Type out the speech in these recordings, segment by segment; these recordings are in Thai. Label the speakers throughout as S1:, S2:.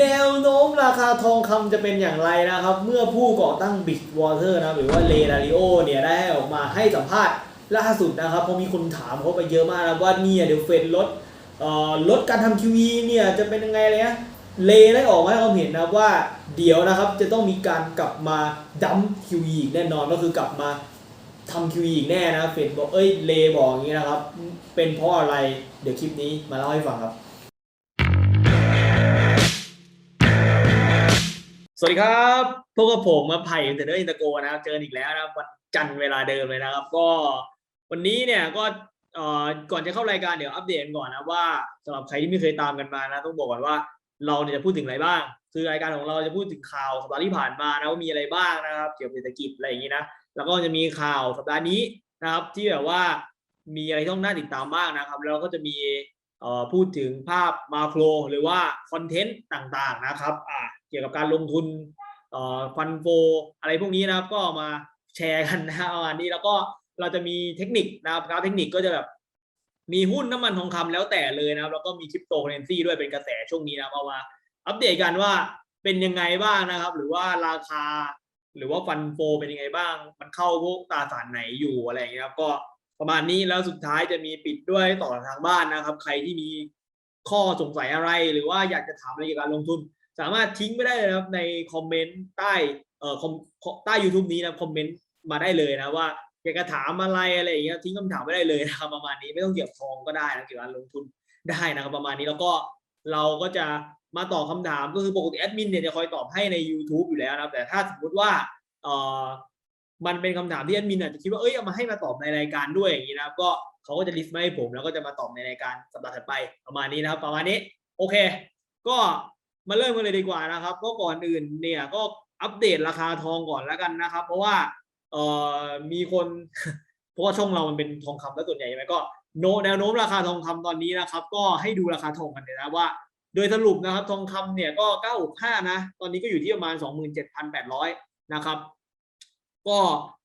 S1: แนวโน้มราคาทองคำจะเป็นอย่างไรนะครับ เมื่อผู้ก่อตั้ง Big Water นะหรือว่าเลดาริโอเนี่ยได้ออกมาให้สัมภาษณ์ล่าสุดนะครับเพราะมีคนถามเขาไปเยอะมากนะว่าเนี่ยเดี๋ยวเฟดลดเอ่อลดการทำทีวีเนี่ยจะเป็นยังไงเลยนะเลได้ออกมาให้ความเห็นนะว่าเดี๋ยวนะครับจะต้องมีการกลับมาดัมทีวีอีกแน่นอนก็คือกลับมาทำทีวีอีกแน่นะเฟดบอกเอ้ยเลบอกอย่างนี้นะครับ เป็นเพราะอะไรเดี๋ยวคลิปนี้มาเล่าให้ฟังครับ สวัสดีครับพวกกับผมมาไผ่เทรดเดอร์อินเตอร์โกนะครับ เจออีกแล้วนะครับวันจันทร์เวลาเดิมเลยนะครับ ก็วันนี้เนี่ยก็เอ่อก่อนจะเข้ารายการเดี๋ยวอัปเดตก่อนนะว่าสำหรับใครที่ไม่เคยตามกันมานะต้องบอกก่อนว่าเราเนี่ยจะพูดถึงอะไรบ้าง คือรายการของเราจะพูดถึงข่าวสัปดาห์ที่ผ่านมานะว่ามีอะไรบ้างนะครับ เกี่ยวกับเศรษฐกิจอะไรอย่างนี้นะแล้วก็จะมีข่าวสัปดาห์นี้นะครับ ที่แบบว่ามีอะไรต้องน่าติดตามบ้างนะครับ แล้วก็จะมีเอ่อพูดถึงภาพมาโครหรือว่าคอนเทนต์ต่างๆนะครับอ่าเกี่ยวกับการลงทุนอ่อฟันโฟอะไรพวกนี้นะครับก็มาแชร์กันนะประมาณนี้แล้วก็เราจะมีเทคนิคนะครับกราฟเทคนิคก็จะแบบมีหุ้นน้ำมันทองคำแล้วแต่เลยนะครับ แล้วก็มีคริปโตเคอเรนซีด้วยเป็นกระแสช่วงนี้นะเอามาอัปเดตกันว่าเป็นยังไงบ้างนะครับ หรือว่าราคา หรือว่าฟันโฟเป็นยังไงบ้าง มันเข้าพวกตราสารไหนอยู่อะไรอย่างเงี้ยครับก็ประมาณนี้แล้วสุดท้ายจะมีปิดด้วยต่อทางบ้านนะครับ ใครที่มีข้อสงสัยอะไร หรือว่าอยากจะถามอะไรเกี่ยวกับการลงทุน สามารถทิ้งไปได้เลยนะครับในคอมเมนต์ใต้เอ่อคอมใต้ YouTube นี้นะคอมเมนต์มาได้เลยนะว่าอยากจะถามอะไรอะไรอย่างเงี้ยทิ้งคำถามไว้ได้เลยนะครับประมาณนี้ไม่ต้องเกี่ยวกับทองก็ได้นะเกี่ยวกับลงทุนได้นะครับประมาณนี้แล้วก็เราก็จะมาตอบคำถามก็คือปกติแอดมินเนี่ยจะคอยตอบให้ใน YouTube อยู่แล้วนะครับแต่ถ้าสมมติว่าเอ่อมันเป็นคำถามที่แอดมินอาจจะคิดว่าเอ้ยเอามาให้มาตอบในรายการด้วยอย่างนี้นะครับก็เขาก็จะลิสต์มาให้ผมแล้วก็จะมาตอบในรายการสัปดาห์ถัดไปประมาณนี้นะครับประมาณนี้โอเค ก็ มาเริ่มกันเลยดีกว่านะครับ ก็ก่อนอื่นเนี่ยก็อัปเดตราคาทองก่อนแล้วกันนะครับ เพราะว่าเอ่อมีคนเพราะว่าช่องเรามันเป็นทองคำแล้วส่วนใหญ่ใช่ไหมก็โนแนวโน้มราคาทองคำตอนนี้นะครับ ก็ให้ดูราคาทองกันเลยนะว่า โดยสรุปนะครับทองคำเนี่ยก็965นะตอนนี้ก็อยู่ที่ประมาณ 27,800นะครับ ก็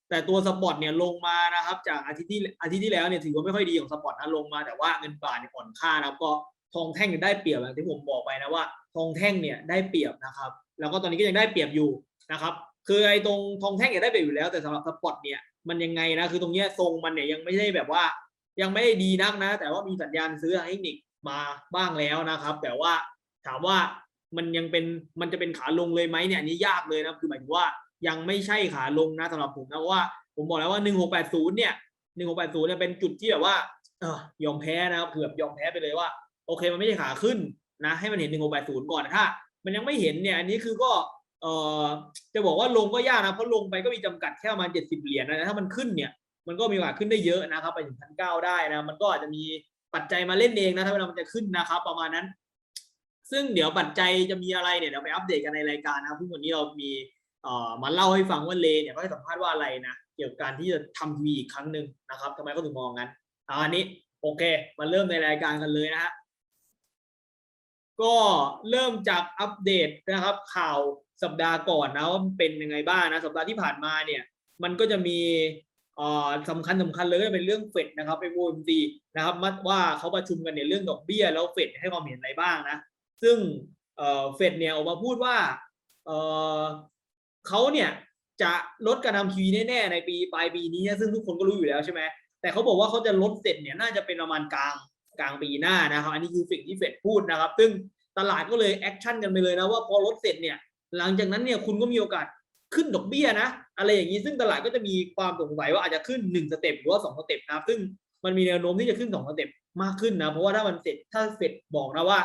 S1: แต่ตัวสปอร์ตเนี่ยลงมานะครับ จากอาทิตย์ที่อาทิตย์ที่แล้วเนี่ยถือว่าไม่ค่อยดีของสปอร์ตนะลงมาแต่ว่าเงินบาทเนี่ยอ่อนค่านะครับก็ ทองแท่งได้เปรียบอย่างที่ผมบอกไปนะว่า ทองแท่งเนี่ยได้เปรียบนะครับ แล้วก็ตอนนี้ก็ยังได้เปรียบอยู่นะครับ คือไอ้ตรงทองแท่งเนี่ยได้เปรียบอยู่แล้วแต่สำหรับสปอร์ตเนี่ยมันยังไงนะคือตรงเนี้ยทรงมันเนี่ยยังไม่ได้แบบว่า ยังไม่ได้ดีนักนะ แต่ว่ามีสัญญาณซื้อทางเทคนิคมาบ้างแล้วนะครับ แต่ว่าถามว่ามันยังเป็นมันจะเป็นขาลงเลยไหมเนี่ยนนี้ยากเลยนะคือหมายถึงว่ายังไม่ใช่ขาลงนะสำหรับผมนะเพราะว่า ผมบอกแล้วว่า 1680 เนี่ย 1680 เนี่ยเป็นจุดที่แบบว่าเออยอมแพ้นะครับเกือบยอมแพ้ไปเลยว่า โอเคมันไม่ใช่ขาขึ้นนะให้มันเห็น1680ก่อนนะถ้า มันยังไม่เห็นเนี่ยอันนี้คือก็เอ่อจะบอกว่าลงก็ยากนะเพราะลงไปก็มีจำกัดแค่ประมาณ70เหรียญนะถ้ามันขึ้นเนี่ยมันก็มีโอกาสขึ้นได้เยอะนะครับ ไปถึงพันเก้าได้นะมันก็อาจจะมีปัจจัยมาเล่นเองนะถ้าเวลามันจะขึ้นนะครับ ประมาณนั้น ซึ่งเดี๋ยวปัจจัยจะมีอะไรเนี่ยเดี๋ยวไปอัปเดตกันในรายการนะครับเพิ่งวันนี้เรามีเอ่อมาเล่าให้ฟังว่าเลเนี่ยเขาให้สัมภาษณ์ว่าอะไรนะเกี่ยวกับการที่จะทำทีวีอีกครั้งหนึ่งนะครับทำไมเขาถึงมองงั้นอันนี้โอเค มาเริ่มในรายการกันเลยนะฮะ ก็เริ่มจากอัปเดตนะครับ ข่าวสัปดาห์ก่อนนะว่ามันเป็นยังไงบ้างนะสัปดาห์ที่ผ่านมาเนี่ย มันก็จะมีสำคัญสำคัญเลยก็เป็นเรื่องเฟดนะครับเป็น OMC นะครับมัดว่าเขาประชุมกันเนี่ยเรื่องดอกเบี้ยแล้วเฟดให้ความเห็นอะไรบ้างนะ ซึ่งเฟดเนี่ยออกมาพูดว่าเเขาเนี่ยจะลดการทำทีแน่ๆในปีปลายปีนี้นะซึ่งทุกคนก็รู้อยู่แล้วใช่ไหมแต่เขาบอกว่าเขาจะลดเสร็จเนี่ยน่าจะเป็นประมาณกลาง กลางปีหน้านะครับ อันนี้คือสิ่งที่เฟดพูดนะครับ ซึ่งตลาดก็เลยแอคชั่นกันไปเลยนะว่าพอลดเสร็จเนี่ย หลังจากนั้นเนี่ยคุณก็มีโอกาสขึ้นดอกเบี้ยนะ อะไรอย่างนี้ซึ่งตลาดก็จะมีความสงสัยว่าอาจจะขึ้นหนึ่งสเต็ปหรือว่าสองสเต็ปนะครับ ซึ่งมันมีแนวโน้มที่จะขึ้นสองสเต็ปมากขึ้นนะเพราะว่าถ้ามันเสร็จถ้าเสร็จบอกนะว่า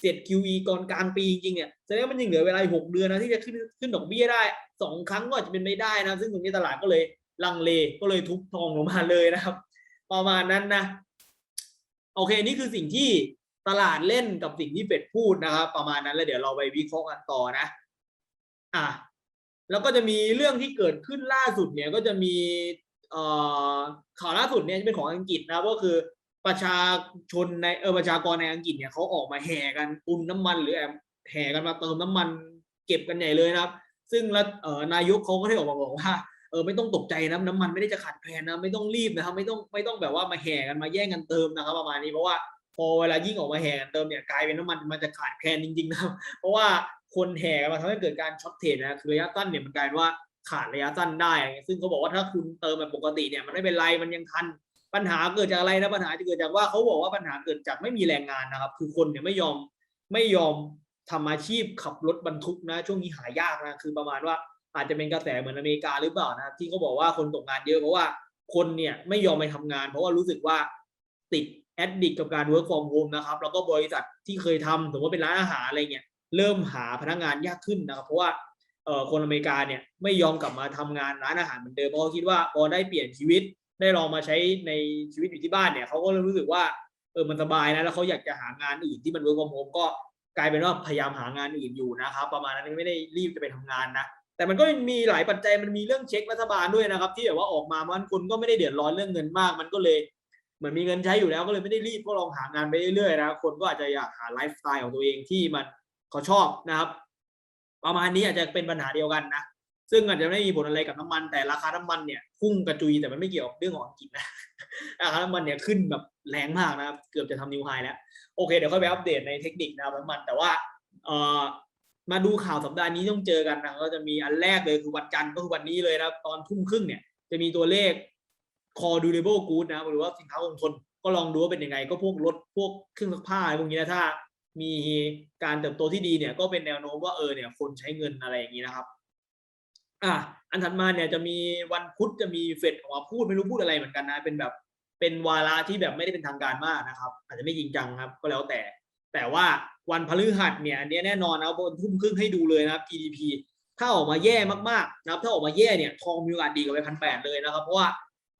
S1: เสร็จ QE ก่อนกลางปีจริงๆเนี่ยแสดงว่ามันยังเหลือเวลาหกเดือนนะที่จะขึ้นขึ้นดอกเบี้ยได้สองครั้งก็อาจจะเป็นไม่ได้นะ ซึ่งตรงนี้ตลาดก็เลยลังเลก็เลยทุบทองลงมาเลยนะครับ ประมาณนั้นนะ โอเคนี่คือสิ่งที่ตลาดเล่นกับสิ่งที่เฟดพูดนะครับ ประมาณนั้นแล้วเดี๋ยวเราไปวิเคราะห์กันต่อนะ อะแล้วก็จะมีเรื่องที่เกิดขึ้นล่าสุดเนี่ยก็จะมีเอ่อข่าวล่าสุดเนี่ยเป็นของอังกฤษนะก็คือประชาชนในเออประชากรในอังกฤษเนี่ยเขาออกมาแห่กันตุนน้ำมันหรือแอบแห่กันมาเติมน้ำมันเก็บกันใหญ่เลยนะครับ ซึ่งแล้วนายกเขาก็ได้ออกมาบอกว่า ออไม่ต้องตกใจนะน้ำมันไม่ได้จะขาดแคลนนะไม่ต้องรีบนะครับ ไม่ต้องไม่ต้องแบบว่ามาแห่กันมาแย่งกันเติมนะครับ ประมาณนี้เพราะว่าพอเวลายิ่งออกมาแห่กันเติมเนี่ยกลายเป็นน้ำมันมันจะขาดแคลนจริงๆนะครับ เพราะว่าคนแห่กันมาทำให้เกิดการช็อตเทรดนะคือระยะสั้นเนี่ยมันกลายว่าขาดระยะสั้นได้ ซึ่งเขาบอกว่าถ้าคุณเติมแบบปกติเนี่ยมันไม่เป็นไรมันยังทันปัญหาเกิดจากอะไรนะปัญหาจะเกิดจากว่าเขาบอกว่าปัญหาเกิดจากไม่มีแรงงานนะครับ คือคนเนี่ยไม่ยอมไม่ยอมทำอาชีพขับรถบรรทุกนะ ช่วงนี้หายากนะคือประมาณว่า อาจจะเป็นกระแสเหมือนอเมริกาหรือเปล่านะที่เขาบอกว่าคนตกงานเยอะเพราะว่าคนเนี่ยไม่ยอมไปทำงาน เพราะว่ารู้สึกว่าติดแอดดิกกับการ work from home นะครับ แล้วก็บริษัทที่เคยทำสมมติว่าเป็นร้านอาหารอะไรเงี้ยเริ่มหาพนักงานยากขึ้นนะครับ เพราะว่าเอ่อคนอเมริกาเนี่ยไม่ยอมกลับมาทำงานร้านอาหารเหมือนเดิมเพราะเขาคิดว่าพอได้เปลี่ยนชีวิตได้ลองมาใช้ในชีวิตอยู่ที่บ้านเนี่ยเขาก็เริ่มรู้สึกว่าเออมันสบายนะแล้วเขาอยากจะหางานอื่นที่มัน work from home ก็กลายเป็นว่าพยายามหางานอื่นอยู่นะครับ ประมาณนั้นไม่ได้รีบจะไปทำงานนะ แต่มันก็มีหลายปัจจัยมันมีเรื่องเช็ครัฐบาลด้วยนะครับ ที่แบบว่าออกมามันคนก็ไม่ได้เดือดร้อนเรื่องเงินมาก มันก็เลยเหมือนมีเงินใช้อยู่แล้วก็เลยไม่ได้รีบก็ลองหางานไปเรื่อยๆนะคนก็อาจจะอยากหาไลฟ์สไตล์ของตัวเองที่มันเขาชอบนะครับ ประมาณนี้อาจจะเป็นปัญหาเดียวกันนะซึ่งอาจจะไม่มีผลอะไรกับน้ำมัน แต่ราคาน้ำมันเนี่ยพุ่งกระจุยแต่มันไม่เกี่ยวกับเรื่องของอังกฤษนะราคาน้ำมันเนี่ยขึ้นแบบแรงมากนะครับ เกือบจะทำนิวไฮแล้ว โอเค เดี๋ยวค่อยไปอัปเดตในเทคนิคนะครับน้ำมันแต่ว่าเอ่อ มาดูข่าวสัปดาห์นี้ต้องเจอกันนะก็จะมีอันแรกเลยคือวันจันทร์ก็คือวันนี้เลยนะตอนทุ่มครึ่งเนี่ยจะมีตัวเลข core durable good นะหรือว่าสินค้าคงทนก็ลองดูว่าเป็นยังไง ก็พวกรถพวกเครื่องซักผ้าอะไรพวกนี้นะถ้า มีการเติบโตที่ดีเนี่ย ก็เป็นแนวโน้มว่าเออเนี่ยคนใช้เงินอะไรอย่างนี้นะครับอะอันถัดมาเนี่ยจะมีวันพุธจะมีเฟดออกมาพูดไม่รู้พูดอะไรเหมือนกันนะ เป็นแบบเป็นวาระที่แบบไม่ได้เป็นทางการมากนะครับ อาจจะไม่จริงจังครับ ก็แล้วแต่ แต่ว่า วันพฤหัสเนี่ย อันนี้แน่นอนนะบนทุ่มครึ่งให้ดูเลยนะครับ GDP ถ้าออกมาแย่มากๆนะครับถ้าออกมาแย่เนี่ยทองมีโอกาสดีกว่าไปพันแปดเลยนะครับ เพราะว่า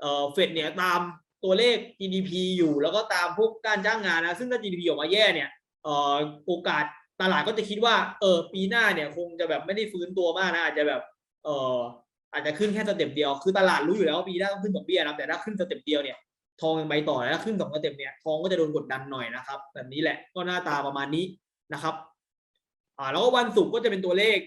S1: เออเฟดเนี่ยตามตัวเลข GDP อยู่แล้วก็ตามพวกการจ้างงานนะ ซึ่งถ้า GDP ออกมาแย่เนี่ยเออโอกาสตลาดก็จะคิดว่าเออปีหน้าเนี่ยคงจะแบบไม่ได้ฟื้นตัวมากนะอาจจะแบบเอออาจจะขึ้นแค่สเต็ปเดียวคือตลาดรู้อยู่แล้วว่าปีหน้าต้องขึ้นดอกเบี้ยนะแต่ถ้าขึ้นสเต็ปเดียวเนี่ย ทองยังไปต่อแล้วขึ้นสองสเต็ปเนี่ยทองก็จะโดนกดดันหน่อยนะครับ แบบนี้แหละก็หน้าตาประมาณนี้นะครับ อ่าแล้วก็วันศุกร์ก็จะเป็นตัวเลข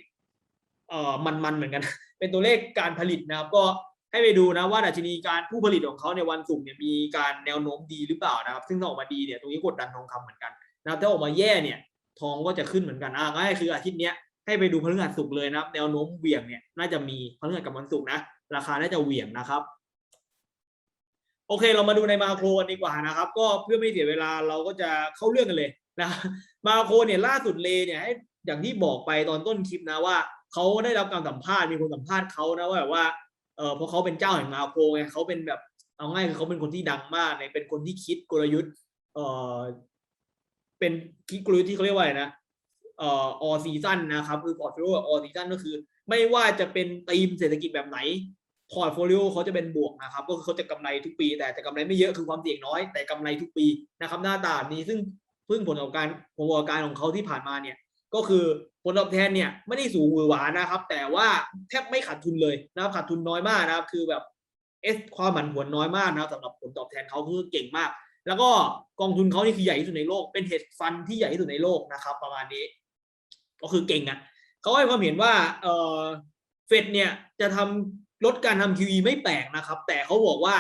S1: เอ่อมันๆเหมือนกัน เป็นตัวเลขการผลิตนะครับ ก็ให้ไปดูนะว่าดัชนีการผู้ผลิตของเขาในวันศุกร์เนี่ยมีการแนวโน้มดีหรือเปล่านะครับ ซึ่งถ้าออกมาดีเนี่ยตรงนี้กดดันทองคำเหมือนกันนะครับถ้าออกมาแย่เนี่ย ทองก็จะขึ้นเหมือนกันอ่าง่ายคืออาทิตย์เนี้ยให้ไปดูพฤหัสศุกร์เลยนะครับ แนวโน้มเหวี่ยงเนี่ยน่าจะมีพฤหัสกับวันศุกร์นะราคาน่าจะเหวี่ยงนะครับ โอเคเรามาดูในมาโครกันดีกว่านะครับ ก็เพื่อไม่เสียเวลาเราก็จะเข้าเรื่องกันเลยนะมาโครเนี่ยล่าสุดเลยเนี่ยอย่างที่บอกไปตอนต้นคลิปนะว่าเขาได้รับการสัมภาษณ์มีคนสัมภาษณ์เขานะว่าแบบว่าเออเพราะเขาเป็นเจ้าแห่งมาโครไงเขาเป็นแบบเอาง่ายคือเขาเป็นคนที่ดังมากเนี่ยเป็นคนที่คิดกลยุทธ์เออเป็นคิดกลยุทธ์ที่เขาเรียกว่าอะไรนะเอ่อออซีซันนะครับคือพอร์ตโฟลิโอออซีซันก็คือ ไม่ว่าจะเป็นธีมเศรษฐกิจแบบไหน พอร์ตโฟลิโอเขาจะเป็นบวกนะครับก็คือเขาจะกำไรทุกปี แต่จะกำไรไม่เยอะคือความเสี่ยงน้อย แต่กำไรทุกปีนะครับหน้าตานี้ซึ่งพึ่งผลประกอบการผลประกอบการของเขาที่ผ่านมาเนี่ยก็คือผลตอบแทนเนี่ยไม่ได้สูงหวือหวานะครับ แต่ว่าแทบไม่ขาดทุนเลยนะครับขาดทุนน้อยมากนะครับ คือแบบเอสความผันผวนน้อยมากนะครับสำหรับผลตอบแทนเขาคือเก่งมาก แล้วก็กองทุนเขานี่คือใหญ่ที่สุดในโลกเป็นเฮดฟันที่ใหญ่ที่สุดในโลกนะครับ ประมาณนี้ ก็คือเก่งอะเขาให้ความเห็นว่าเออเฟดเนี่ยจะทำ ลดการทำ QE ไม่แปลกนะครับ แต่เขาบอกว่า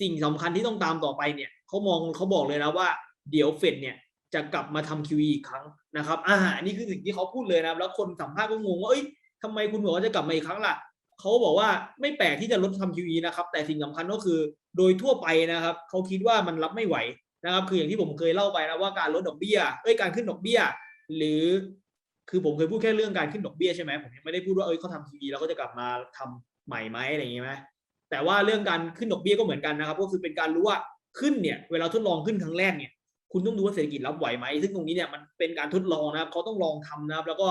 S1: สิ่งสำคัญที่ต้องตามต่อไปเนี่ยเขามองเขาบอกเลยนะว่าเดี๋ยวเฟดเนี่ยจะกลับมาทำ QE อีกครั้งนะครับอ่านนี้คือสิ่งที่เขาพูดเลยนะครับแล้วคนสัมภาษณ์ก็งงว่าเอ้ยทำไมคุณบอกว่าจะกลับมาอีกครั้งล่ะเขาบอกว่าไม่แปลกที่จะลดทำ QE นะครับแต่สิ่งสำคัญก็คือโดยทั่วไปนะครับเขาคิดว่ามันรับไม่ไหวนะครับ คืออย่างที่ผมเคยเล่าไปนะว่าการลดดอกเบี้ยเอ้ยการขึ้นดอกเบี้ย หรือคือผมเคยพูดแค่เรื่องการขึ้นดอกเบี้ยใช่ไหมผมยังไม่ได้พูดว่าเอ้ยเขาทำทีวีแล้วก็จะกลับมาทำ ใหม่ไหมอะไรอย่างเงี้ยไหมแต่ว่าเรื่องการขึ้นดอกเบี้ยก็เหมือนกันนะครับ ก็คือเป็นการรู้ว่าขึ้นเนี่ยเวลาทดลองขึ้นครั้งแรกเนี่ย คุณต้องดูว่าเศรษฐกิจรับไหวไหมซึ่งตรงนี้เนี่ยมันเป็นการทดลองนะครับเขาต้องลองทำนะครับ แล้วก็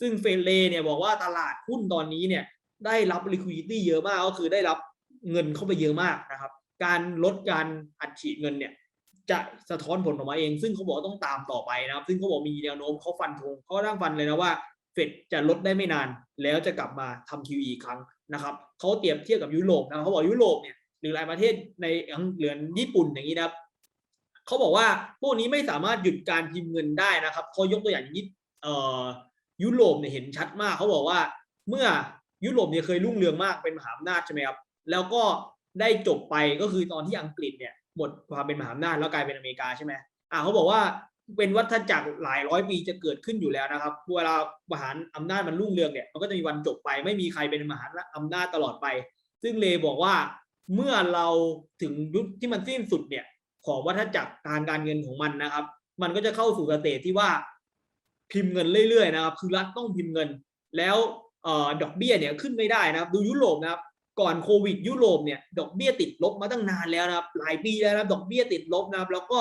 S1: ซึ่งเฟลเลเนี่ยบอกว่าตลาดหุ้นตอนนี้เนี่ยได้รับ liquidity เยอะมากก็คือได้รับเงินเข้าไปเยอะมากนะครับ การลดการอัดฉีดเงินเนี่ย จะสะท้อนผลออกมาเอง ซึ่งเขาบอกต้องตามต่อไปนะครับ ซึ่งเขาบอกมีแนวโน้มเขาฟันธงเขาตั้งฟันเลยนะว่า เฟดจะลดได้ไม่นาน แล้วจะกลับมาทำ QE อีกครั้งนะครับเขาเปรียบเทียบกับยุโรปนะเขาบอกยุโรปเนี่ยหรือหลายประเทศในเหลือนญี่ปุ่นอย่างนี้นะครับเขาบอกว่าพวกนี้ไม่สามารถหยุดการพิมพ์เงินได้นะครับเขายกตัวอย่างนี้ยุโรปเนี่ยเห็นชัดมากเขาบอกว่าเมื่อยุโรปเนี่ยเคยรุ่งเรืองมากเป็นมหาอำนาจใช่ไหมครับแล้วก็ได้จบไปก็คือตอนที่อังกฤษเนี่ยหมดความเป็นมหาอำนาจแล้วกลายเป็นอเมริกาใช่ไหมอ่าเขาบอกว่า เป็นวัฏจักรหลายร้อยปีจะเกิดขึ้นอยู่แล้วนะครับเวลามหารอำนาจมันรุ่งเรืองเนี่ยมันก็จะมีวันจบไป ไม่มีใครเป็นมหาอำนาจตลอดไป ซึ่งเลบอกว่าเมื่อเราถึงยุคที่มันสิ้นสุดเนี่ยของวัฏจักรทางการเงินของมันนะครับ มันก็จะเข้าสู่สเตจที่ว่าพิมพ์เงินเรื่อยๆนะครับ คือรัฐต้องพิมพ์เงิน แล้วออดอกเบี้ยเนี่ยขึ้นไม่ได้นะครับ ดูยุโรปนะครับ ก่อนโควิดยุโรปเนี่ยดอกเบี้ยติดลบมาตั้งนานแล้วนะครับ หลายปีแล้วนะครับดอกเบี้ยติดลบนะครับ แล้วก็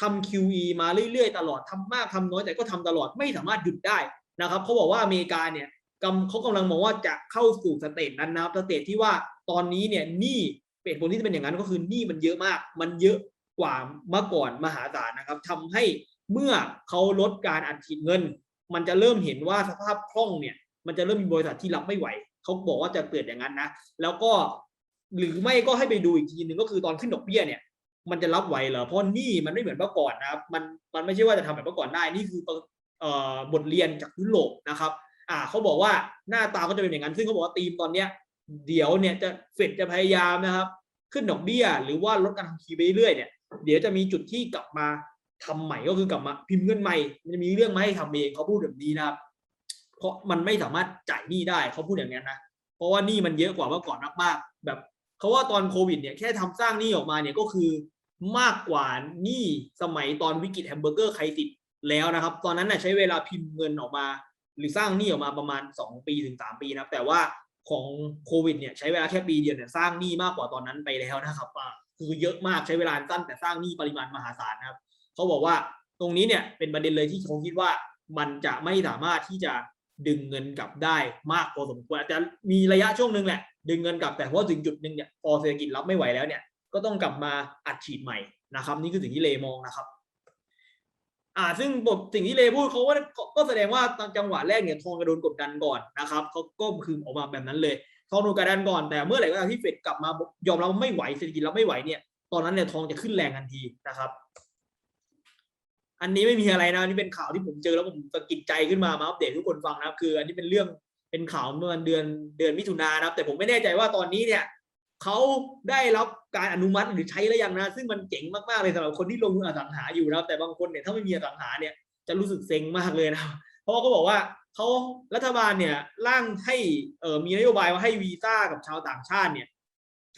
S1: ทำ QE มาเรื่อยๆ ตลอดทำมากทำน้อยแต่ก็ทำตลอดไม่สามารถหยุดได้นะครับเขาบอกว่าอเมริกาเนี่ยกำเขากำลังมองว่าจะเข้าสู่สเตจนั้นนะครับสเตจที่ว่าตอนนี้เนี่ยหนี้เป็นผลที่จะเป็นอย่างนั้นก็คือหนี้มันเยอะมาก มันเยอะกว่าเมื่อก่อนมหาศาลนะครับทำให้เมื่อเขาลดการอัดฉีดเงิน มันจะเริ่มเห็นว่าสภาพคล่องเนี่ย มันจะเริ่มมีบริษัทที่รับไม่ไหวเขาบอกว่าจะเกิดอย่างนั้นนะ แล้วก็หรือไม่ก็ให้ไปดูอีกทีหนึ่งก็คือตอนขึ้นดอกเบี้ยเนี่ย มันจะรับไหวเหรอเพราะนี่มันไม่เหมือนเมื่อก่อนนะครับมันมันไม่ใช่ว่าจะทำแบบเมื่อก่อนได้นี่คือเอ่อบทเรียนจากยุโรปนะครับอ่าเขาบอกว่าหน้าตาก็จะเป็นอย่างนั้น ซึ่งเขาบอกว่าธีมตอนเนี้ยเดี๋ยวเนี่ยจะเฟดจะพยายามนะครับ ขึ้นดอกเบี้ย หรือว่าลดการทำคีไปเรื่อยๆเนี่ยเดี๋ยวจะมีจุดที่กลับมาทำใหม่ก็คือกลับมาพิมพ์เงินใหม่ มันจะมีเรื่องมาให้ทำเองเขาพูดแบบนี้นะครับ เพราะมันไม่สามารถจ่ายหนี้ได้เขาพูดอย่างนี้นนะเพราะว่าหนี้มันเยอะกว่าเมื่อก่อนมากๆแบบ เขาว่าตอนโควิดเนี่ยแค่ทำสร้างหนี้ออกมาเนี่ยก็คือมากกว่าหนี้สมัยตอนวิกฤตแฮมเบอร์เกอร์ไครซิสแล้วนะครับ ตอนนั้นน่ะใช้เวลาพิมพ์เงินออกมา หรือสร้างหนี้ออกมาประมาณ 2 ปีถึง 3 ปีนะครับแต่ว่าของโควิดเนี่ยใช้เวลาแค่ปีเดียวเนี่ยสร้างหนี้มากกว่าตอนนั้นไปแล้วนะครับคือเยอะมากใช้เวลาสั้นแต่สร้างหนี้ปริมาณมหาศาลนะครับเขาบอกว่าตรงนี้เนี่ยเป็นประเด็นเลยที่เขาคิดว่ามันจะไม่สามารถที่จะดึงเงินกลับได้มากพอสมควรอาจจะมีระยะช่วงหนึ่งแหละ ดึงเงินกลับแต่พอถึงจุดหนึ่งเนี่ยพอเศรษฐกิจรับไม่ไหวแล้วเนี่ยก็ต้องกลับมาอัดฉีดใหม่นะครับ นี่คือสิ่งที่เลมองนะครับ อ่า ซึ่งบทสิ่งที่เลพูดเขาว่าก็แสดงว่าตอนจังหวะแรกเนี่ยทองกระโดนกดดันก่อนนะครับเขาก็คือออกมาแบบนั้นเลยทองโดนกดดันก่อนแต่เมื่อไหร่ก็ตามที่เฟดกลับมายอมรับไม่ไหวเศรษฐกิจรับไม่ไหวเนี่ยตอนนั้นเนี่ยทองจะขึ้นแรงทันทีนะครับ อันนี้ไม่มีอะไรนะนี่เป็นข่าวที่ผมเจอแล้วผมสะกิดใจขึ้นมามาอัปเดตทุกคนฟังนะครับ คือ อันนี้เป็นเรื่อง เป็นข่าวเมื่อเดือนเดือนมิถุนายนครับ แต่ผมไม่แน่ใจว่าตอนนี้เนี่ยเขาได้รับการอนุมัติหรือใช้แล้วยังนะ ซึ่งมันเจ๋งมากๆเลยสำหรับคนที่ลงทุนอสังหาอยู่นะครับแต่บางคนเนี่ยถ้าไม่มีอสังหาเนี่ยจะรู้สึกเซ็งมากเลยนะเพราะเขาบอกว่าเขารัฐบาลเนี่ยร่างให้เอ่อมีนโยบายว่าให้วีซ่ากับชาวต่างชาติเนี่ย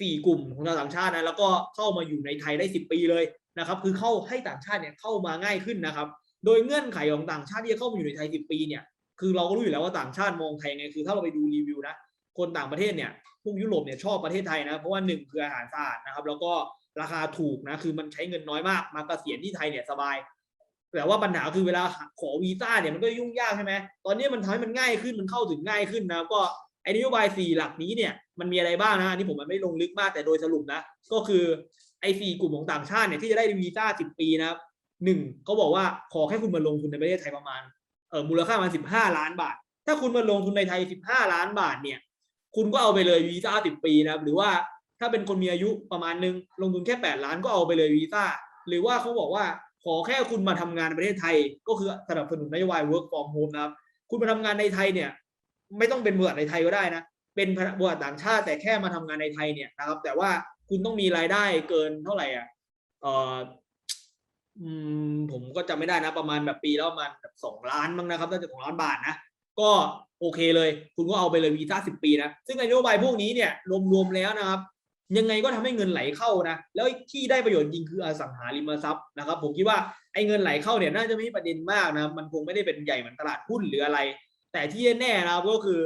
S1: สี่กลุ่มของชาวต่างชาตินะแล้วก็เข้ามาอยู่ในไทยได้สิบปีเลยนะครับ คือเข้าให้ต่างชาติเนี่ยเข้ามาง่ายขึ้นนะครับ โดยเงื่อนไขของต่างชาติที่จะเข้ามาอยู่ในไทยสิบปีเนี่ย คือเราก็รู้อยู่แล้วว่าต่างชาติมองไทยยังไงคือถ้าเราไปดูรีวิวนะคนต่างประเทศเนี่ยพวกยุโรปเนี่ยชอบประเทศไทยนะเพราะว่าหนึ่งคืออาหารสะอาดนะครับ แล้วก็ราคาถูกนะคือมันใช้เงินน้อยมากมาเกษียณที่ไทยเนี่ยสบายแต่ว่าปัญหาคือเวลาขอวีซ่าเนี่ยมันก็ยุ่งยากใช่ไหมตอนนี้มันทำให้มันง่ายขึ้นมันเข้าถึงง่ายขึ้นนะก็ไอ้นโยบายสี่หลักนี้เนี่ยมันมีอะไรบ้างนะอันนี้ผมมันไม่ลงลึกมากแต่โดยสรุปนะ ก็คือไอ้สี่กลุ่มของต่างชาติเนี่ยที่จะได้วีซ่าสิบปีนะหนึ่งเขาบอกว่าขอแค่คุณมาลงทุนในประเทศไทยประมาณ ออมูลค่าประมาณสิบห้าล้านบาท ถ้าคุณมาลงทุนในไทย15ล้านบาทเนี่ย คุณก็เอาไปเลยวีซ่า10ปีนะครับ หรือว่าถ้าเป็นคนมีอายุประมาณนึง ลงทุนแค่8ล้านก็เอาไปเลยวีซ่า หรือว่าเขาบอกว่าขอแค่คุณมาทำงานในประเทศไทย ก็คือสนับสนุนนโยบาย work from home นะครับ คุณมาทำงานในไทยเนี่ย ไม่ต้องเป็นบริษัทในไทยก็ได้นะ เป็นบริษัทต่างชาติแต่แค่มาทำงานในไทยเนี่ยนะครับ แต่ว่าคุณต้องมีรายได้เกินเท่าไหร่อะเอ่อ อืมผมก็จำไม่ได้นะ ประมาณแบบปีแล้วประมาณแบบสองล้านมั้งนะครับน่าจะสองล้านบาทนะ ก็โอเคเลย คุณก็เอาไปเลยวีซ่าสิบปีนะ ซึ่งนโยบายพวกนี้เนี่ยรวมๆแล้วนะครับ ยังไงก็ทำให้เงินไหลเข้านะ แล้วที่ได้ประโยชน์จริงคืออสังหาริมทรัพย์นะครับ ผมคิดว่าไอ้เงินไหลเข้าเนี่ยน่าจะไม่ใช่ประเด็นมากนะมันคงไม่ได้เป็นใหญ่เหมือนตลาดหุ้นหรืออะไร แต่ที่แน่ๆนะครับก็คือ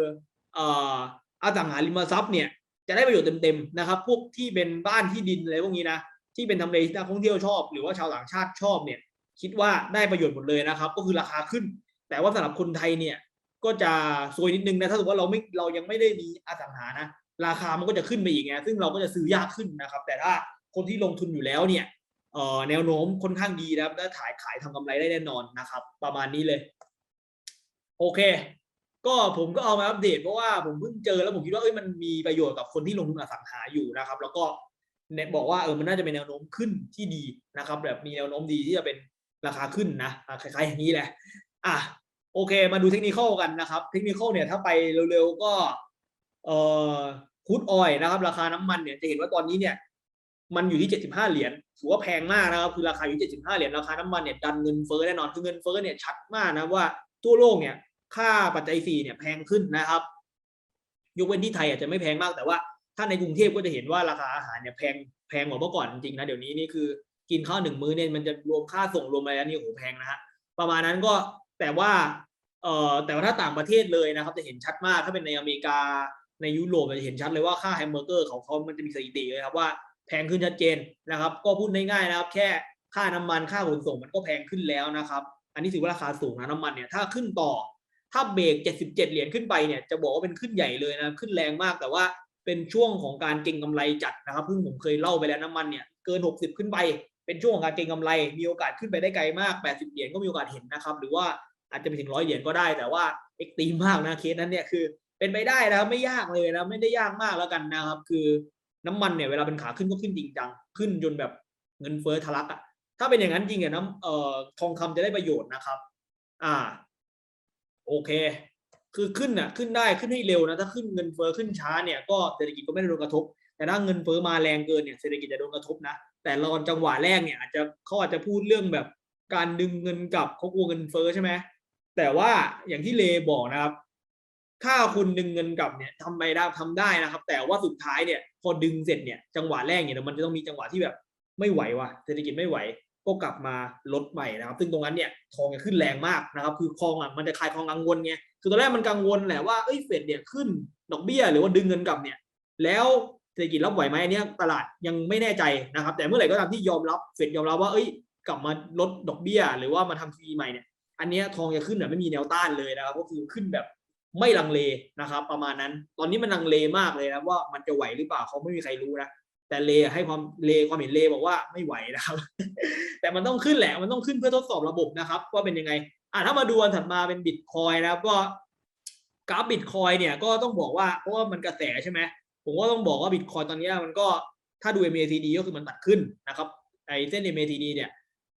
S1: เอ่ออสังหาริมทรัพย์เนี่ยจะได้ประโยชน์เต็มๆนะครับ พวกที่เป็นบ้านที่ดินอะไรพวกนี้นะ ที่เป็นทำเลที่นักท่องเที่ยวชอบ หรือว่าชาวต่างชาติชอบเนี่ย คิดว่าได้ประโยชน์หมดเลยนะครับ ก็คือราคาขึ้น แต่ว่าสำหรับคนไทยเนี่ยก็จะซวยนิดนึงนะถ้าสมมติว่าเราไม่เรายังไม่ได้มีอสังหานะราคามันก็จะขึ้นไปอีกไงซึ่งเราก็จะซื้อยากขึ้นนะครับ แต่ถ้าคนที่ลงทุนอยู่แล้วเนี่ยเอ่อแนวโน้มค่อนข้างดีนะครับและขายขายทำกำไรได้แน่นอนนะครับ ประมาณนี้เลย โอเค ก็ผมก็เอามาอัปเดตเพราะว่าผมเพิ่งเจอแล้วผมคิดว่าเอ้ยมันมีประโยชน์กับคนที่ลงทุนอสังหาอยู่นะครับ แล้วก็ เนี่ยบอกว่าเออมันน่าจะเป็นแนวโน้มขึ้นที่ดีนะครับ แบบมีแนวโน้มดีที่จะเป็นราคาขึ้นนะคล้ายๆอย่างนี้แหละ อะโอเค มาดูเทคนิคกันนะครับ เทคนิคเนี่ยถ้าไปเร็วๆก็เอ่อคูดออยนะครับ ราคาน้ำมันเนี่ยจะเห็นว่าตอนนี้เนี่ย มันอยู่ที่เจ็ดสิบห้าเหรียญถือว่าแพงมากนะครับ คือราคาอยู่เจ็ดสิบห้าเหรียญราคาน้ำมันเนี่ยดันเงินเฟ้อแน่นอนคือเงินเฟ้อเนี่ยชัดมากนะว่าทั่วโลกเนี่ย ค่าปัจจัยสี่เนี่ยแพงขึ้นนะครับ ยกเว้นที่ไทยอาจจะไม่แพงมากแต่ว่า ถ้าในกรุงเทพก็จะเห็นว่าราคาอาหารเนี่ยแพงแพงกว่าเมื่อก่อนจริงนะเดี๋ยวนี้นี่คือกินข้าวหนึ่งมื้อเนี่ยมันจะรวมค่าส่งรวมอะไรแล้วนี่โอ้โหแพงนะฮะประมาณนั้นก็แต่ว่าเอ่อแต่ว่าถ้าต่างประเทศเลยนะครับจะเห็นชัดมากถ้าเป็นในอเมริกาในยุโรปจะเห็นชัดเลยว่าค่าแฮมเบอร์เกอร์ของเขามันจะมีสถิติเลยครับว่าแพงขึ้นชัดเจนนะครับ ก็พูดง่ายๆนะครับแค่ค่าน้ำมันค่าขนส่งมันก็แพงขึ้นแล้วนะครับ อันนี้ถือว่าราคาสูงนะน้ำมันเนี่ยถ้าขึ้นต่อ ถ้าเบรก77 เหรียญขึ้นไปเนี่ยจะบอกว่าเป็นขึ้นใหญ่เลยนะขึ้นแรงมากแต่ว่า เป็นช่วงของการเก็งกำไรจัดนะครับเพิ่งผมเคยเล่าไปแล้วน้ำมันเนี่ยเกิน 60 ขึ้นไป เป็นช่วงของการเก็งกำไร มีโอกาสขึ้นไปได้ไกลมาก 80 เหรียญก็มีโอกาสเห็นนะครับ หรือว่าอาจจะไปถึงร้อยเหรียญก็ได้ แต่ว่าเอ็กตีมากนะเคสนั้นเนี่ยคือเป็นไปได้นะครับไม่ยากเลยนะไม่ได้ยากมากแล้วกันนะครับ คือน้ำมันเนี่ยเวลาเป็นขาขึ้นก็ขึ้นจริงจังขึ้นจนแบบเงินเฟ้อทะลักอะถ้าเป็นอย่างนั้นจริงอะน้ำเอ่อทองคำจะได้ประโยชน์นะครับ อ่า โอเค คือขึ้นอะขึ้นได้ขึ้นให้เร็วนะถ้าขึ้นเงินเฟ้อขึ้นช้าเนี่ยก็เศรษฐกิจก็ไม่ได้โดนกระทบ แต่ถ้าเงินเฟ้อมาแรงเกินเนี่ยเศรษฐกิจจะโดนกระทบนะ แต่รอนจังหวะแรกเนี่ยอาจจะเขาอาจจะพูดเรื่องแบบการดึงเงินกลับเขากลัวเงินเฟ้อใช่ไหมแต่ว่าอย่างที่เลบอกนะครับ ถ้าคุณดึงเงินกลับเนี่ยทำไปได้ทำได้นะครับ แต่ว่าสุดท้ายเนี่ยพอดึงเสร็จเนี่ยจังหวะแรกเนี่ยมันจะต้องมีจังหวะที่แบบไม่ไหวว่ะเศรษฐกิจไม่ไหว ก็กลับมาลดใหม่นะครับ ซึ่งตรงนั้นเนี่ยทองจะขึ้นแรงมากนะครับ คือคลองอะมันจะคลายคลองกังวลไงคือตอนแรกมันกังวลแหละว่าเอ้ยเฟดเนี่ยขึ้นดอกเบี้ยหรือว่าดึงเงินกลับเนี่ย แล้วเศรษฐกิจรับไหวไหมอันนี้ตลาดยังไม่แน่ใจนะครับ แต่เมื่อไหร่ก็ตามที่ยอมรับเฟดยอมรับว่าเอ้ย กลับมาลดดอกเบี้ย หรือว่ามาทำทีใหม่เนี่ย อันนี้ทองจะขึ้นแบบไม่มีแนวต้านเลยนะครับ ก็คือขึ้นแบบไม่ลังเลนะครับ ประมาณนั้น ตอนนี้มันลังเลมากเลยนะว่ามันจะไหวหรือเปล่าเขาไม่มีใครรู้นะ แต่เลให้ความเลความเห็นเลบอกว่าไม่ไหวนะครับ แต่มันต้องขึ้นแหละมันต้องขึ้นเพื่อทดสอบระบบนะครับว่าเป็นยังไงอะถ้ามาดูอันถัดมาเป็นบิตคอยนะครับก็กราฟบิตคอยเนี่ยก็ต้องบอกว่าเพราะว่ามันกระแสใช่ไหมผมก็ต้องบอกว่าบิตคอยตอนนี้มันก็ถ้าดู MACD ก็คือมันตัดขึ้นนะครับไอเส้น MACD เนี่ย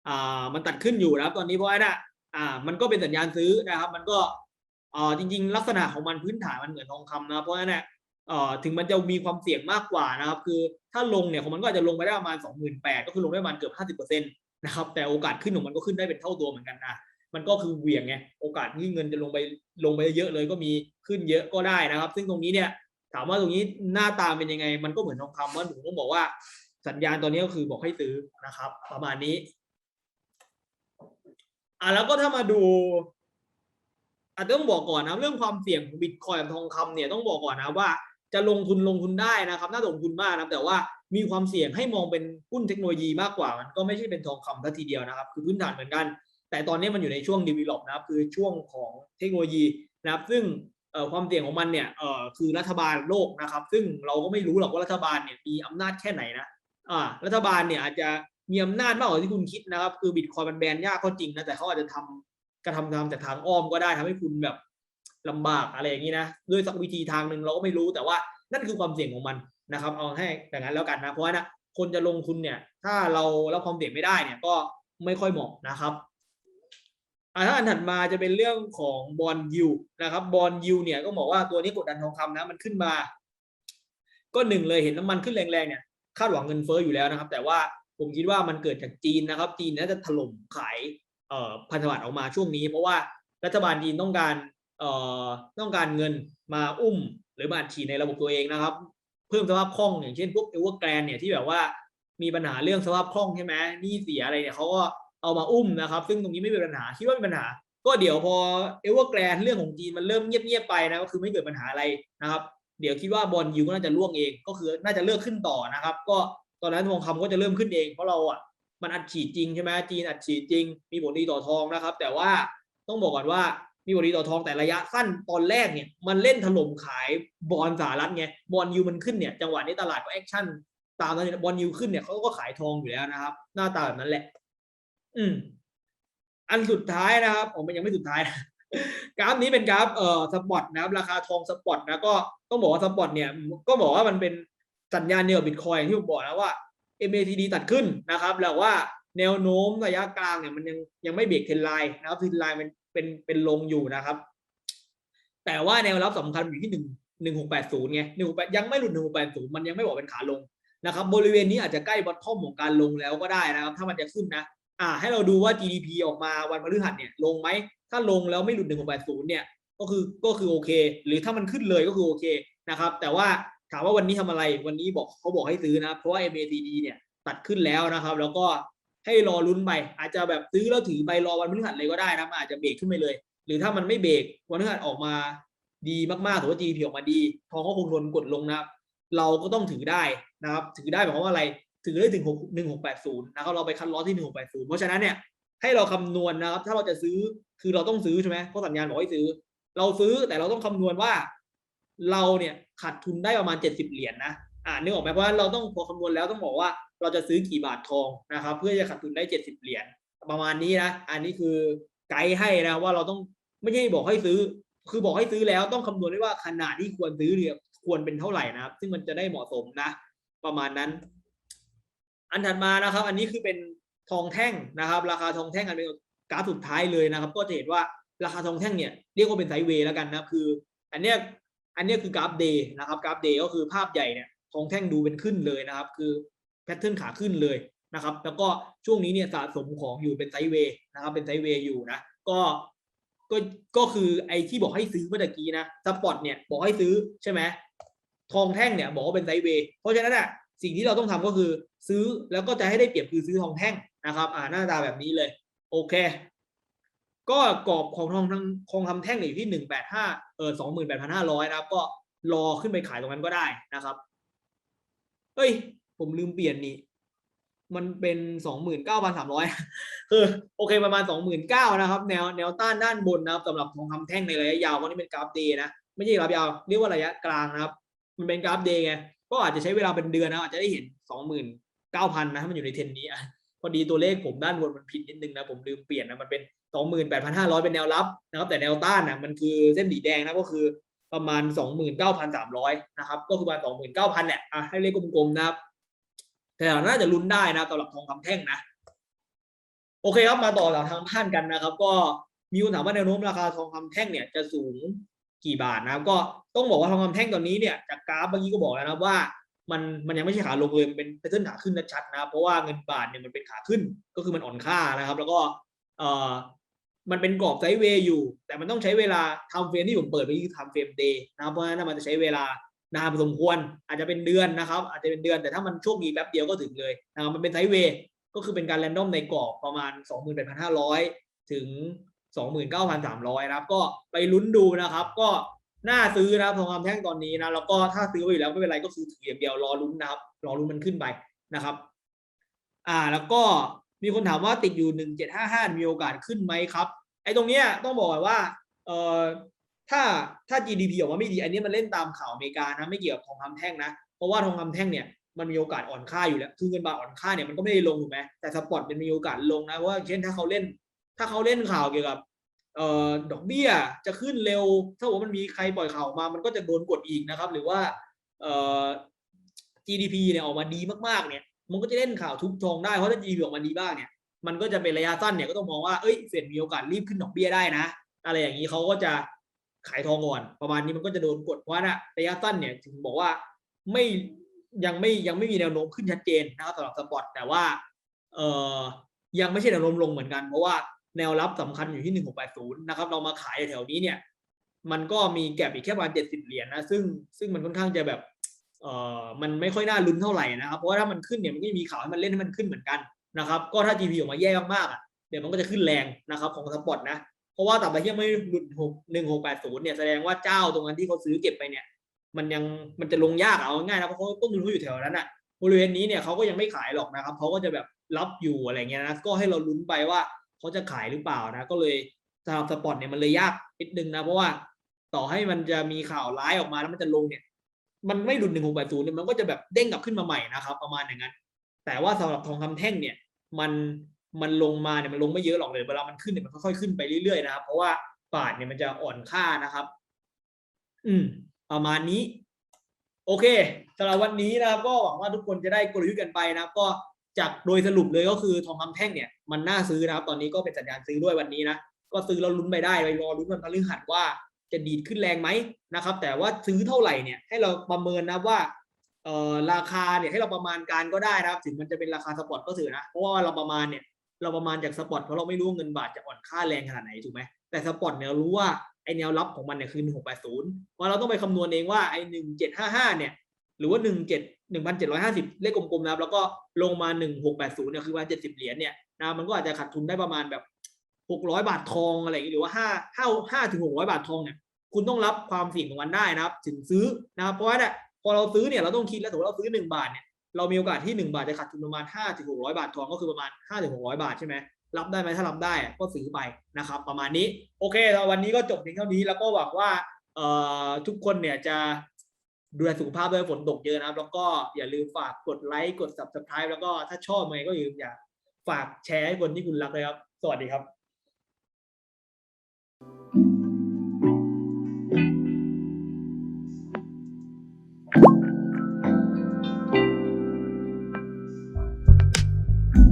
S1: อ่ามันตัดขึ้นอยู่นะครับตอนนี้เพราะว่าน่ะอ่ามันก็เป็นสัญญาณซื้อนะครับ มันก็อ่าจริง ๆ ลักษณะของมันพื้นฐานมันเหมือนทองคำนะเพราะฉะนั้น เอ่อถึงมันจะมีความเสี่ยงมากกว่านะครับ คือถ้าลงเนี่ยของมันก็อาจจะลงไปได้ประมาณสองหมื่นแปดก็คือลงได้ประมาณเกือบห้าสิบเปอร์เซ็นต์นะครับแต่โอกาสขึ้นของมันก็ขึ้นได้เป็นเท่าตัวเหมือนกันนะมันก็คือเหวี่ยงไงโอกาสที่เงินจะลงไปลงไปเยอะเลยก็มีขึ้นเยอะก็ได้นะครับ ซึ่งตรงนี้เนี่ยถามว่าตรงนี้หน้าตาเป็นยังไง มันก็เหมือนทองคำว่าหนูต้องบอกว่าสัญญาณตอนนี้ก็คือบอกให้ซื้อนะครับ ประมาณนี้อะแล้วก็ถ้ามาดูอาจจะต้องบอกก่อนนะเรื่องความเสี่ยงของบิตคอยกับทองคำเนี่ยต้องบอกก่อนนะว่า จะลงทุนลงทุนได้นะครับ น่าลงทุนมากนะแต่ว่ามีความเสี่ยงให้มองเป็นหุ้นเทคโนโลยีมากกว่า มันก็ไม่ใช่เป็นทองคำทัทีเดียวนะครับ คือพื้นฐานเหมือนกัน แต่ตอนนี้มันอยู่ในช่วง develop นะครับ คือช่วงของเทคโนโลยีนะครับ ซึ่งความเสี่ยงของมันเนี่ยคือรัฐบาลโลกนะครับ ซึ่งเราก็ไม่รู้หรอกว่ารัฐบาลเนี่ยมีอำนาจแค่ไหนนะรัฐบาลเนี่ยอาจจะมีอำนาจมากกว่าที่คุณคิดนะครับ คือบิตคอยมันแบนยากก็จริงนะแต่เขาอาจจะทำกระทำทำแต่ทางอ้อมก็ได้ทำให้คุณแบบ ลำบากอะไรอย่างนี้นะด้วยสักวิธีทางหนึ่งเราก็ไม่รู้แต่ว่านั่นคือความเสี่ยงของมันนะครับเอาให้อย่งนั้นแล้วกันนะเพราะว่านะคนจะลงทุนเนี่ย ถ้าเรารับความเสี่ยงไม่ได้เนี่ยก็ไม่ค่อยเหมาะนะครับอ่าถ้าอันถัดมาจะเป็นเรื่องของบอลยูนะครับบอลยูเนี่ยก็บอกว่าตัวนี้กดดันทองคำนะมันขึ้นมา ก็หนึ่งเลยเห็นน้ำมันขึ้นแรงๆเนี่ยคาดหวังเงินเฟ้ออยู่แล้วนะครับ แต่ว่าผมคิดว่ามันเกิดจากจีนนะครับ จีนน่าจะถล่มขายพันธบัตรออกมาช่วงนี้ เพราะว่ารัฐบาลจีนต้องการ ต้องการเงินมาอุ้มหรือมาอัดฉีดในระบบตัวเองนะครับ เพิ่มสภาพคล่องอย่างเช่นพวกเอเวอร์แกรนเนี่ยที่แบบว่ามีปัญหาเรื่องสภาพคล่องใช่ไหมนี้เสียอะไรเนี่ยเขาก็เอามาอุ้มนะครับ ซึ่งตรงนี้ไม่เป็นปัญหาคิดว่าไม่เป็นปัญหา ก็เดี๋ยวพอเอเวอร์แกรนเรื่องของจีนมันเริ่มเงียบๆไปนะก็คือไม่เกิดปัญหาอะไรนะครับเดี๋ยวคิดว่าบอลยูก็น่าจะล่วงเองก็คือน่าจะเลิกขึ้นต่อนะครับ ก็ตอนนั้นทองคำก็จะเริ่มขึ้นเองเพราะเราอะมันอัดฉีดจริงใช่ไหมจีนอัดฉีดจริง มีผลดีต่อทองนะครับ แต่ว่าต้องบอกก่อนว่า มีผลดีต่อทองแต่ระยะสั้นตอนแรกเนี่ยมันเล่นถล่มขายบอลสหรัฐไงบอลยูมันขึ้นเนี่ยจังหวะนี้ตลาดก็แอคชั่นตามนั้นบอลยูขึ้นเนี่ยเขาก็ขายทองอยู่แล้วนะครับ หน้าตาแบบนั้นแหละ อืม อันสุดท้ายนะครับผมมันยังไม่สุดท้ายนะกราฟนี้เป็นกราฟเอ่อสปอตนะครับราคาทองสปอตนะก็ต้องบอกว่าสปอตเนี่ย ก็บอกว่ามันเป็นสัญญาณเดียวกับบิตคอยที่ผมบอกนะว่า MACD ตัดขึ้นนะครับ แล้วว่าแนวโน้มระยะกลางเนี่ยมันยังยังไม่เบรกเทรนไลน์นะครับเทรนไลน์มัน เป็นเป็นลงอยู่นะครับ แต่ว่าแนวรับสำคัญอยู่ที่หนึ่งหนึ่งหกแปดศูนย์ไงหนึ่งหกแปดยังไม่หลุดหนึ่งหกแปดศูนย์มันยังไม่บอกเป็นขาลงนะครับ บริเวณนี้อาจจะใกล้บอททอมของการลงแล้วก็ได้นะครับ ถ้ามันจะขึ้นนะ อ่า ให้เราดูว่า GDP ออกมาวันพฤหัสเนี่ยลงไหม ถ้าลงแล้วไม่หลุด1680เนี่ยก็คือก็คือโอเค หรือถ้ามันขึ้นเลยก็คือโอเคนะครับ แต่ว่าถามว่าวันนี้ทำอะไรวันนี้บอกเขาบอกให้ซื้อนะ เพราะว่า MACD เนี่ยตัดขึ้นแล้วนะครับ แล้วก็ ให้รอลุ้นไปอาจจะแบบซื้อแล้วถือไปรอวันพฤหัสเลยก็ได้นะมันอาจจะเบรกขึ้นไปเลย หรือถ้ามันไม่เบรกวันพฤหัสออกมาดีมากๆถือว่า GDP ออกมาดี ทองก็คงโดนกดลงนะครับ เราก็ต้องถือได้นะครับ ถือได้หมายความว่าอะไร ถือได้ถึง6 1680นะครับเราไปคัดล้อที่ 1680 เพราะฉะนั้นเนี่ยให้เราคำนวณนะครับ ถ้าเราจะซื้อคือเราต้องซื้อใช่ไหมเพราะสัญญาณบอกให้ซื้อ เราซื้อแต่เราต้องคำนวณว่า เราเนี่ยขาดทุนได้ประมาณ 70 เหรียญนะ อ่านึกออกไหมเพราะว่าเราต้องพอคำนวณแล้วต้องบอกว่าเราจะซื้อกี่บาททองนะครับ เพื่อจะขาดทุนได้70เหรียญประมาณนี้นะ อันนี้คือไกด์ให้นะว่าเราต้องไม่ใช่บอกให้ซื้อ คือบอกให้ซื้อแล้วต้องคำนวณได้ว่าขนาดที่ควรซื้อเนี่ยควรเป็นเท่าไหร่นะครับ ซึ่งมันจะได้เหมาะสมนะ ประมาณนั้น อันถัดมานะครับ อันนี้คือเป็นทองแท่งนะครับ ราคาทองแท่งอันเป็นกราฟสุดท้ายเลยนะครับ ก็จะเห็นว่าราคาทองแท่งเนี่ยเรียกว่าเป็นไซด์เวย์แล้วกันนะคือ อันเนี้ยอันเนี้ยคือกราฟเดย์นะครับกราฟเดย์ก็คือภาพใหญ่เนี่ย ทองแท่งดูเป็นขึ้นเลยนะครับ คือแพทเทิร์นขาขึ้นเลยนะครับ แล้วก็ช่วงนี้เนี่ยสะสมของอยู่เป็นไซด์เวย์นะครับเป็นไซด์เวย์อยู่นะก็ก็ก็คือไอ้ที่บอกให้ซื้อเมื่อกี้นะสปอตเนี่ยบอกให้ซื้อใช่ไหมทองแท่งเนี่ยบอกว่าเป็นไซด์เวย์เพราะฉะนั้นอะสิ่งที่เราต้องทำก็คือซื้อแล้วก็จะให้ได้เปรียบคือซื้อทองแท่งนะครับ อ่าหน้าตาแบบนี้เลย โอเค ก็กรอบของทองทางคงทำแท่งอยู่ที่หนึ่งแปดห้าเออสองหมื่นแปดพันห้าร้อยนะครับ ก็รอขึ้นไปขายตรงนั้นก็ได้นะครับ เฮ้ย ผมลืมเปลี่ยนนี่ มันเป็นสองหมื่นเก้าพันสามร้อยคือโอเคประมาณสองหมื่นเก้านะครับ แนวแนวต้านด้านบนนะครับสำหรับทองคำแท่งในระยะยาวเพราะนี่เป็นกราฟเดย์นะ ไม่ใช่กราฟยาวเรียกว่าระยะกลางนะครับ มันเป็นกราฟเดย์ไงก็อาจจะใช้เวลาเป็นเดือนนะอาจจะได้เห็นสองหมื่นเก้าพันนะถ้ามันอยู่ในเทรนนี้พอดีตัวเลขผมด้านบนมันผิดนิดนึงนะผมลืมเปลี่ยนนะมันเป็นสองหมื่นแปดพันห้าร้อยเป็นแนวรับนะครับแต่แนวต้านนะมันคือเส้นสีแดงนะก็คือ ประมาณสองหมื่นเก้าพันสามร้อยนะครับ ก็คือประมาณสองหมื่นเก้าพันแหละอะให้เลขกลมๆนะครับแต่น่าจะลุ้นได้นะสำหรับทองคำแท่งนะ โอเคครับมาต่อจากทางบ้านกันนะครับ ก็มีคนถามว่าแนวโน้มราคาทองคำแท่งเนี่ยจะสูงกี่บาทนะครับ ก็ต้องบอกว่าทองคำแท่งตอนนี้เนี่ยจากกราฟเมื่อกี้ก็บอกแล้วนะว่ามันมันยังไม่ใช่ขาลงเลยมันเป็นแพทเทิร์นขาขึ้นชัดนะเพราะว่าเงินบาทเนี่ยมันเป็นขาขึ้นก็คือมันอ่อนค่านะครับ แล้วก็เอ่อ มันเป็นกรอบไซด์เวย์อยู่ แต่มันต้องใช้เวลาทำเฟรมที่ผมเปิดไปคือทำเฟรมเดย์นะครับเพราะฉะนั้นมันจะใช้เวลานานพอสมควรอาจจะเป็นเดือนนะครับ อาจจะเป็นเดือนแต่ถ้ามันโชคดีแป๊บเดียวก็ถึงเลยนะครับมันเป็นไซด์เวย์ก็คือเป็นการแรนดอมในกรอบประมาณ 28,500 ถึง 29,300 นะครับ ก็ไปลุ้นดูนะครับ ก็น่าซื้อนะครับทองคำแท่งตอนนี้นะแล้วก็ถ้าซื้อไว้อยู่แล้วไม่เป็นไรก็คือถืออย่างเดียวรอลุ้นนะครับ รอลุ้นมันขึ้นไปนะครับ อ่าแล้วก็มีคนถามว่าติดอยู่หนึ่งเจ็ดห้าห้ามีโอกาสขึ้นไหมครับ ไอ้ตรงเนี้ยต้องบอกว่าเออถ้าถ้า GDP ออกมาไม่ดี อันนี้มันเล่นตามข่าวอเมริกานะไม่เกี่ยวกับทองคำแท่งนะ เพราะว่าทองคำแท่งเนี่ยมันมีโอกาสอ่อนค่าอยู่แล้วคือเงินบาทอ่อนค่าเนี่ยมันก็ไม่ได้ลงถูกไหมแต่สปอร์ตมันมีโอกาสลงนะว่าเช่นถ้าเขาเล่น ถ้าเขาเล่นข่าวเกี่ยวกับเอ่อดอกเบี้ยจะขึ้นเร็ว ถ้าว่ามันมีใครปล่อยข่าวมา มันก็จะโดนกดอีกนะครับ หรือว่าเอ่อ GDP เนี่ยออกมาดีมากๆเนี่ย มันก็จะเล่นข่าวทุบทองได้เพราะถ้า GDP ออกมาดีบ้างเนี่ย มันก็จะเป็นระยะสั้นเนี่ยก็ต้องมองว่าเอ้ยเฟดมีโอกาสรีบขึ้นดอกเบี้ยได้นะ อะไรอย่างนี้เขาก็จะขายทองก่อนประมาณนี้มันก็จะโดนกดเพราะว่าระยะสั้นเนี่ยถึงบอกว่าไม่ยังไม่ยังไม่มีแนวโน้มขึ้นชัดเจนนะครับสำหรับสปอร์ตแต่ว่าเอ่อยังไม่ใช่แนวโน้มลงเหมือนกัน เพราะว่าแนวรับสำคัญอยู่ที่1680นย์นะครับ เรามาขายแถวนี้เนี่ย มันก็มีแก็บอีกแค่ประมาณ70เหรียญนะซึ่งซึ่งมันค่อนข้างจะแบบเอ่อมันไม่ค่อยน่าลุ้นเท่าไหร่นะครับ เพราะว่าถ้ามันขึ้นเนี่ยมันก็มีข่าวให้มันเล่นให้มันขึ้นเหมือนกัน นะครับ ก็ถ้า GP ออกมาแย่มากๆอะเดี๋ยวมันก็จะขึ้นแรงนะครับของสปอร์ตนะ เพราะว่าต่อไปที่ยังไม่หลุด6 1680เนี่ยแสดงว่าเจ้าตรงนั้นที่เขาซื้อเก็บไปเนี่ย มันยังมันจะลงยากเอาง่ายนะเพราะเขาต้นทุนเขาอยู่แถวนั้นอะบริเวณนี้เนี่ยเขาก็ยังไม่ขายหรอกนะครับเขาก็จะแบบรับอยู่อะไรเงี้ยนะก็ให้เราลุ้นไปว่าเขาจะขายหรือเปล่านะ ก็เลยสำหรับสปอร์ตเนี่ยมันเลยยากนิดนึงนะเพราะว่าต่อให้มันจะมีข่าวร้ายออกมาแล้วมันจะลงเนี่ย มันไม่หลุดหนึ่งหกแปดศูนย์เนี่ยมันก็จะแบบเด้งกลับขึ้นมาใหม่นะครับ ประมาณอย่างนั้น แต่ว่าสำหรับทองคำแท่งเนี่ยมันมันลงมาเนี่ยมันลงไม่เยอะหรอกเลยเวลามันขึ้นเนี่ยมันค่อยๆขึ้นไปเรื่อยๆนะครับเพราะว่าบาทเนี่ยมันจะอ่อนค่านะครับ อืม ประมาณนี้ โอเคสำหรับวันนี้นะครับ ก็หวังว่าทุกคนจะได้กลยุทธ์กันไปนะครับ ก็จากโดยสรุปเลยก็คือทองคำแท่งเนี่ยมันน่าซื้อนะครับ ตอนนี้ก็เป็นสัญญาณซื้อด้วยวันนี้นะก็ซื้อแล้วลุ้นไปได้ไปรอลุ้นวันพฤหัสว่าจะดีดขึ้นแรงไหมนะครับ แต่ว่าซื้อเท่าไหร่เนี่ยให้เราประเมินนะว่า เอ่อราคาเนี่ยให้เราประมาณการก็ได้นะครับ ถึงมันจะเป็นราคาสปอร์ตก็ถือนะ เพราะว่าเราประมาณเนี่ยเราประมาณจากสปอร์ตเพราะเราไม่รู้เงินบาทจะอ่อนค่าแรงขนาดไหนถูกไหมแต่สปอร์ตเนี่ยเรารู้ว่าไอแนวรับของมันเนี่ยคือ1680เพราะเราต้องไปคำนวณเองว่าไอ1755เนี่ยหรือว่า17 1750เลขกลมๆนะครับ แล้วก็ลงมา1680เนี่ยคือว่า70เหรียญเนี่ยนะมันก็อาจจะขาดทุนได้ประมาณแบบ600บาททองอะไรอย่างงี้หรือว่า5 5 5ถึง600บาททองเนี่ยคุณต้องรับความเสี่ยงของมันได้นะครับ ถึงซื้อนะครับเพราะว่าเนี่ย พอเราซื้อเนี่ยเราต้องคิดแล้วถือว่าเราซื้อ1บาทเนี่ยเรามีโอกาสที่1บาทจะขาดทุนประมาณ5ถึง600บาททองก็คือประมาณ5ถึง600บาทใช่ไหมรับได้ไหมถ้ารับได้ก็ซื้อไปนะครับ ประมาณนี้โอเคแล้ววันนี้ก็จบเพียงเท่านี้แล้วก็หวังว่าเอ่อทุกคนเนี่ยจะดูแลสุขภาพด้วยฝนตกเยอะนะครับ แล้วก็อย่าลืมฝากกดไลค์กด subscribe แล้วก็ถ้าชอบไงก็อย่าลืมอย่าฝากแชร์ให้คนที่คุณรักเลยครับ สวัสดีครับ